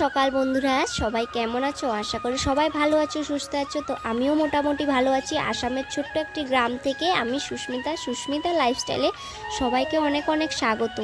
সকাল বন্ধুরা, সবাই কেমন আছো? আশা করি সবাই ভালো আছো, সুস্থ আছো। তো আমিও মোটামুটি ভালো আছি। আসামের ছোট্ট একটি গ্রাম থেকে আমি সুস্মিতা সুস্মিতা লাইফস্টাইলে সবাইকে অনেক অনেক স্বাগত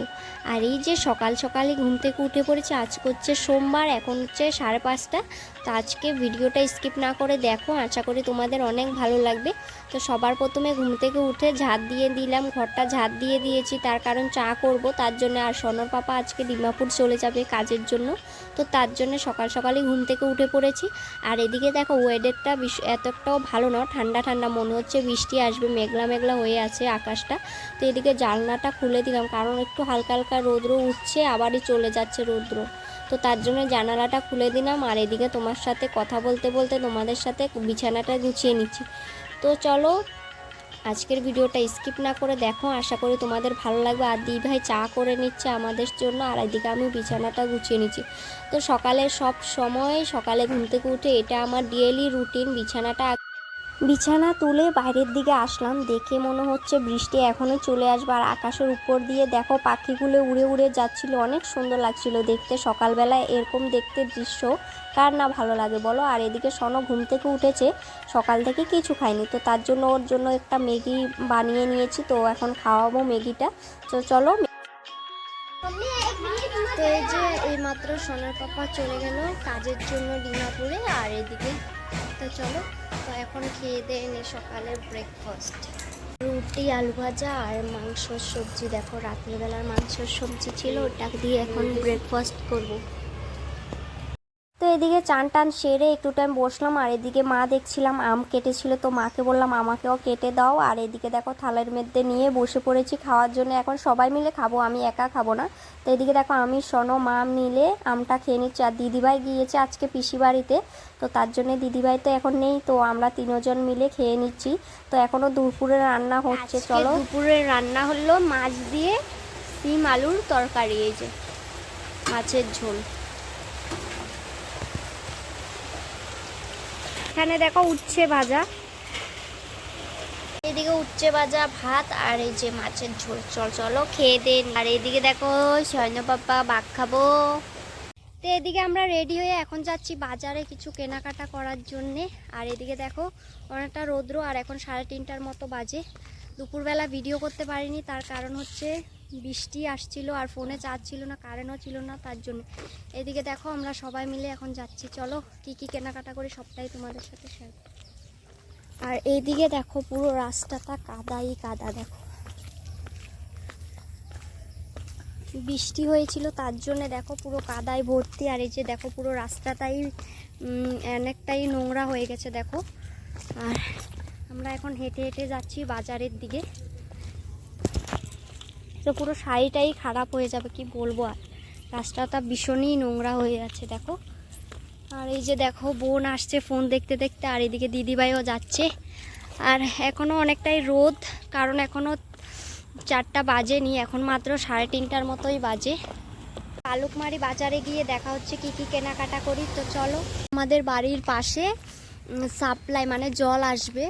আর এই যে সকাল সকালে ঘুম থেকে উঠে পড়েছে আজ করছে সোমবার, এখন হচ্ছে সাড়ে পাঁচটা। তো আজকে ভিডিওটা স্কিপ না করে দেখো, আশা করি তোমাদের অনেক ভালো লাগবে। তো সবার প্রথমে ঘুম থেকে উঠে ঝাঁট দিয়ে দিলাম, ঘরটা ঝাঁট দিয়ে দিয়েছি, তার কারণ চা করব, তার জন্য আর সনর পাপা আজকে ডিমাপুর চলে যাবে কাজের জন্য। তো তার জন্য সকাল সকালে ঘুম থেকে উঠে পড়েছি। আর এদিকে দেখো ওয়েদারটা এতটাও ভালো না, ঠান্ডা ঠান্ডা, মনে হচ্ছে বৃষ্টি আসবে, মেঘলা মেঘলা হয়ে আছে আকাশটা। তো এদিকে জানলাটা খুলে দিলাম, কারণ একটু হালকা হালকা হালকা রৌদ্র উঠছে, আবারই চলে যাচ্ছে রৌদ্র। তো তার জন্য জানালাটা খুলে দিলাম আর এদিকে তোমার সাথে কথা বলতে বলতে তোমাদের সাথে বিছানাটা গুছিয়ে নিচ্ছি। তো চলো, আজকের ভিডিওটা স্কিপ না করে দেখো, আশা করি তোমাদের ভালো লাগবে। আর দি ভাই চা করে নিচ্ছে আমাদের জন্য, আর এদিকে আমি বিছানাটা গুছিয়ে নিচ্ছি। তো সকালে সব সময় সকালে ঘুম থেকে উঠে এটা আমার ডেলি রুটিন বিছানাটা বিছানা তুলে বাইরের দিকে আসলাম। দেখে মনে হচ্ছে বৃষ্টি এখনও চলে আসবে আর আকাশের উপর দিয়ে দেখো পাখিগুলো উড়ে উড়ে যাচ্ছিল। অনেক সুন্দর লাগছিল দেখতে। সকালবেলায় এরকম দেখতে দৃশ্য। কার না ভালো লাগে বলো? আর এদিকে সনো ঘুম থেকে উঠেছে। সকাল থেকে কিছু খায়নি। তো তার জন্য ওর জন্য একটা ম্যাগি বানিয়ে নিয়েছি। তো এখন খাওয়াবো ম্যাগিটা। তো চলো তো এই যে এইমাত্র সোনার পাপা চলে গেল কাজের জন্য ডিমাপুরে আর এদিকে তো চলো। তো এখন খেয়ে দিয়ে নি সকালের ব্রেকফাস্ট রুটি, আলু ভাজা আর মাংসর সবজি। দেখো, রাত্রিবেলার মাংসর সবজি ছিল ওটা দিয়ে এখন ব্রেকফাস্ট করব। এদিকে চান টান সেরে একটু টাইম বসলাম আর এদিকে মা দেখছিলাম আম কেটেছিল তো মাকে বললাম আমাকেও কেটে দাও। আর এদিকে দেখো থালের মধ্যে নিয়ে বসে পড়েছি খাওয়ার জন্য এখন সবাই মিলে খাব আমি একা খাব না। তো এদিকে দেখো আমি সনো মা মিলে আমটা খেয়ে নিচ্ছি আর দিদিভাই গিয়েছে আজকে পিসি বাড়িতে তো তার জন্য দিদিভাই তো এখন নেই তো আমরা তিনজন মিলে খেয়ে নিচ্ছি। তো এখনও দুপুরে রান্না হচ্ছে চলো। দুপুরে রান্না হলো মাছ দিয়ে সিম আলুর তরকারি এই যে মাছের ঝোল। এখানে দেখো উচ্ছে ভাজা। এদিকে উচ্ছে ভাজা ভাত আর এই যে মাছের ঝোল। চল চলো খেয়ে দেন আর এদিকে দেখো সৈন্য পাপা বাঘ খাব। তো এদিকে আমরা রেডি হয়ে এখন যাচ্ছি বাজারে কিছু কেনাকাটা করার জন্যে। আর এদিকে দেখো অনেকটা রৌদ্র আর এখন সাড়ে তিনটার মতো বাজে। দুপুরবেলা ভিডিও করতে পারিনি তার কারণ হচ্ছে বৃষ্টি আসছিল আর ফোনে চার্জ ছিল না কারেন্টও ছিল না তার জন্য। এদিকে দেখো আমরা সবাই মিলে এখন যাচ্ছি। চলো, কি কি কেনাকাটা করি সবটাই তোমাদের সাথে শেয়ার আর এইদিকে দেখো পুরো রাস্তাটা কাদাই কাদা, দেখো। বৃষ্টি হয়েছিল তার জন্য দেখো পুরো কাদায় ভর্তি। আর এই যে দেখো পুরো রাস্তাটাই অনেকটাই নোংরা হয়ে গেছে, দেখো। আর আমরা এখন হেঁটে হেঁটে যাচ্ছি বাজারের দিকে। তো পুরো শাড়িটাই খারাপ হয়ে যাবে, কি বলব আর? রাস্তাটা ভীষণই নোংরা হয়ে যাচ্ছে, দেখো। আর এই যে দেখো, বোন আসছে ফোন দেখতে দেখতে, আর এদিকে দিদিভাইও যাচ্ছে। আর এখনও অনেকটাই রোদ, কারণ এখনও চারটা বাজেনি, এখন মাত্র সাড়ে তিনটার মতোই বাজে। পালুকমারি বাজারে গিয়ে দেখা হচ্ছে কি কি কেনাকাটা করি, তো চলো। আমাদের বাড়ির পাশে সাপ্লাই মানে জল আসবে।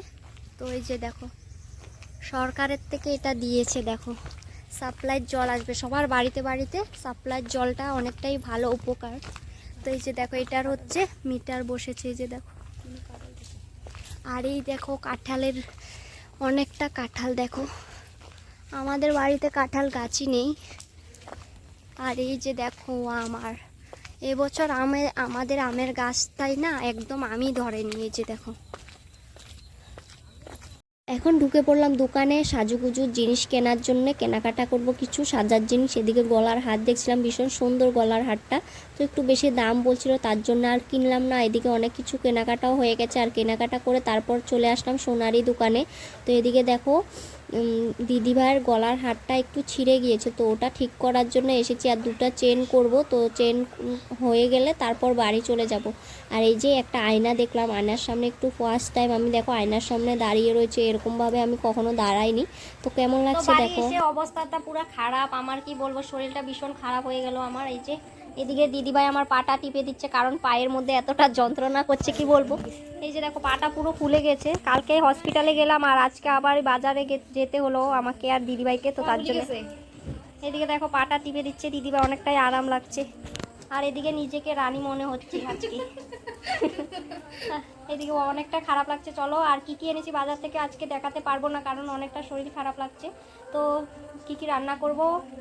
তো এই যে দেখো, সরকারের থেকে এটা দিয়েছে, দেখো। সাপ্লাইয়ের জল আসবে। সবার বাড়িতে বাড়িতে সাপ্লাইয়ের জলটা অনেকটাই ভালো উপকার। তো এই যে দেখো, এটার হচ্ছে মিটার বসেছে, এই যে দেখো। আর এই দেখো, কাঁঠালের অনেকটা কাঁঠাল দেখো। আমাদের বাড়িতে কাঁঠাল গাছই নেই। আর এই যে দেখো, আমার। এবছর আমের আমাদের আমের গাছটাই না, একদম আমি ধরে নিয়েছি দেখো। এখন ঢুকে পড়লাম দোকানে, সাজুগুজুর জিনিস কেনার জন্য কেনাকাটা করব, কিছু সাজার জিনিস, এদিকে গলার হাট দেখছিলাম, ভীষণ সুন্দর গলার হাটটা তো একটু বেশি দাম বলছিল, তার জন্য আর কিনলাম না, এদিকে অনেক কিছু কেনাকাটাও হয়ে গেছে, আর কেনাকাটা করে তারপর চলে আসলাম সোনারি দোকানে। তো এদিকে দেখো দিদিভাইয়ের গলার হারটা একটু ছিঁড়ে গিয়েছে তো ওটা ঠিক করার জন্য এসেছি আর দুটো চেন করব। তো চেন হয়ে গেলে তারপর বাড়ি চলে যাব। আর এই যে একটা আয়না দেখলাম আয়নার সামনে একটু ফার্স্ট টাইম আমি দেখো আয়নার সামনে দাঁড়িয়ে রয়েছে এরকমভাবে আমি কখনো দাঁড়াইনি। তো কেমন লাগছে দেখো? অবস্থাটা পুরো খারাপ আমার কি বলব শরীরটা ভীষণ খারাপ হয়ে গেল আমার এই যে এদিকে দিদিভাই আমার পাটা টিপে দিচ্ছে কারণ পায়ের মধ্যে এতটা যন্ত্রণা করছে কি বলব? এই যে দেখো পাটা পুরো ফুলে গেছে। কালকে হসপিটালে গেলাম আর আজকে আবার বাজারে যেতে হলো আমাকে আর দিদিভাইকে তো তার জন্য। এদিকে দেখো পাটা টিপে দিচ্ছে দিদিভাই অনেকটাই আরাম লাগছে। আর এদিকে নিজেকে রানী মনে হচ্ছে আজকে এদিকে অনেকটা খারাপ লাগছে। চলো আর কি কি এনেছি বাজার থেকে আজকে দেখাতে পারব না কারণ অনেকটা শরীর খারাপ লাগছে। তো কি কি রান্না করব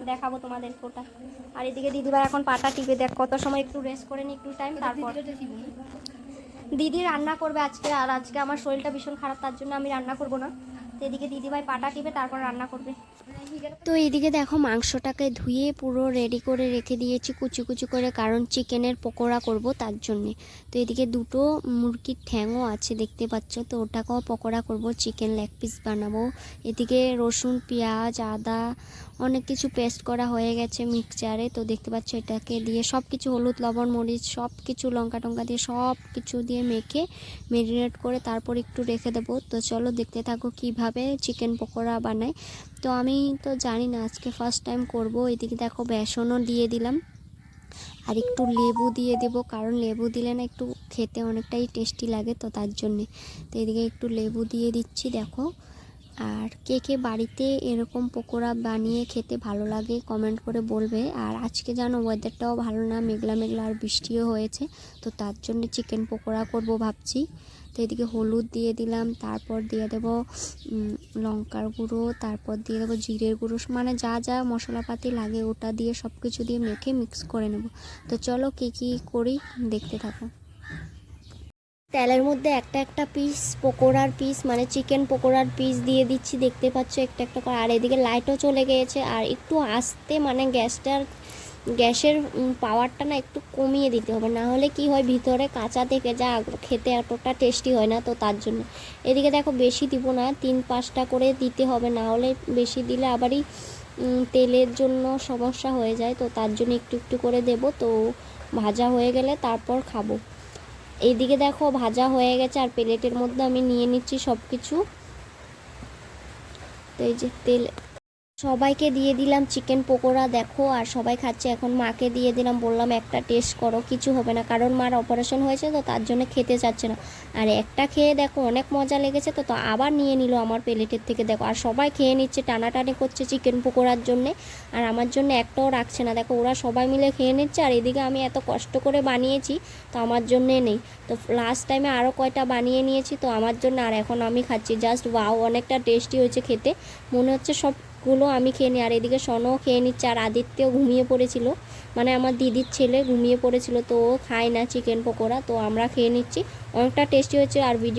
দেখাবো তোমাদের ওটা আর এদিকে দিদিবার এখন পাটা টিপে দেখ কত সময় একটু রেস্ট করে নি একটু টাইম তারপর দিদি রান্না করবে আজকে আর আজকে আমার শরীরটা ভীষণ খারাপ তার জন্য আমি রান্না করব না। তো এদিকে দিদিভাই পাটা টিপে তারপর রান্না করবে। তো এদিকে দেখো মাংসটাকে ধুয়ে পুরো রেডি করে রেখে দিয়েছি, কুচি কুচি করে, কারণ চিকেনের পকোড়া করব তার জন্যে। তো এদিকে দুটো মুরগির ঠ্যাংও আছে দেখতে পাচ্ছ, তো ওটাকেও পকোড়া করব, চিকেন লেগ পিস বানাবো। এদিকে রসুন, পেঁয়াজ, আদা, অনেক কিছু পেস্ট করা হয়ে গেছে মিক্সচারে তো দেখতে পাচ্ছ এটাকে দিয়ে সব কিছু হলুদ, লবণ, মরিচ সব কিছু লঙ্কা টঙ্কা দিয়ে সব কিছু দিয়ে মেখে মেরিনেট করে তারপর একটু রেখে দেবো। তো চলো দেখতে থাকো কীভাবে চিকেন পকোড়া বানাই তো আমি তো জানি না, আজকে ফার্স্ট টাইম করব। এদিকে দেখো বেসনও দিয়ে দিলাম। আর একটু লেবু দিয়ে দেব, কারণ লেবু দিলে না একটু খেতে অনেকটাই টেস্টি লাগে তো তার জন্যে। তো এদিকে একটু লেবু দিয়ে দিচ্ছি, দেখো। আর কে কে বাড়িতে এরকম পকোড়া বানিয়ে খেতে ভালো লাগে কমেন্ট করে বলবে। আর আজকে জানো ওয়েদারটাও ভালো না মেঘলা মেঘলা আর বৃষ্টিও হয়েছে, তো তার জন্য চিকেন পকোড়া করব ভাবছি। তো এদিকে হলুদ দিয়ে দিলাম, তারপর দিয়ে দেবো লঙ্কার গুঁড়ো, তারপর দিয়ে দেবো জিরের গুঁড়ো মানে যা যা মশলাপাতি লাগে ওটা দিয়ে সব কিছু দিয়ে মেখে মিক্স করে নেব। তো চলো কী কী করি দেখতে থাকো। তেলের মধ্যে একটা একটা পিস পকোড়ার পিস মানে চিকেন পকোড়ার পিস দিয়ে দিচ্ছি, দেখতে পাচ্ছ একটা একটা করে। আর এদিকে লাইটও চলে গিয়েছে, আর একটু আস্তে মানে গ্যাসটার গ্যাসের পাওয়ারটা না একটু কমিয়ে দিতে হবে। না হলে কি হয়, ভিতরে কাঁচা থেকে যা খেতে এতটা টেস্টি হয় না তো তার জন্য। এদিকে দেখো বেশি দিব না, তিন পাঁচটা করে দিতে হবে। না হলে বেশি দিলে আবারই তেলের জন্য সমস্যা হয়ে যায়। তো তার জন্য একটু একটু করে দেব। তো ভাজা হয়ে গেলে তারপর খাব। এইদিকে দেখো ভাজা হয়ে গেছে, আর প্লেটের মধ্যে আমি নিয়ে নিচ্ছি সব কিছু তো এই যে তেল সবাইকে দিয়ে দিলাম চিকেন পকোড়া, দেখো, আর সবাই খাচ্ছে। এখন মাকে দিয়ে দিলাম, বললাম, একটা টেস্ট করো, কিছু হবে না। কারণ মার অপারেশন হয়েছে তো, তার জন্য খেতে চাচ্ছে না। আর একটা খেয়ে দেখো, অনেক মজা লেগেছে তো তো আবার নিয়ে নিল আমার প্লেটের থেকে, দেখো। আর সবাই খেয়ে নিচ্ছে, টানাটানি করছে চিকেন পকোড়ার জন্যে। আর আমার জন্য একটাও রাখছে না। দেখো, ওরা সবাই মিলে খেয়ে নিচ্ছে, আর এদিকে আমি এত কষ্ট করে বানিয়েছি, তো আমার জন্যে নেই। তো লাস্ট টাইমে আরও কয়টা বানিয়ে নিয়েছি, তো আমার জন্য আর এখন আমি খাচ্ছি। জাস্ট ওয়াও অনেকটা টেস্টি হয়েছে খেতে। মনে হচ্ছে সবগুলো আমি খেয়ে নিই, আর এদিকে সনও খেয়ে নিচ্ছে, আর আদিত্যও ঘুমিয়ে পড়েছিল। মানে আমার দিদির ছেলে ঘুমিয়ে পড়েছিল, তো ও খায় না চিকেন পকোড়া, তো আমরা খেয়ে নিচ্ছি। অনেকটা টেস্টি হয়েছে, আর ভিডিও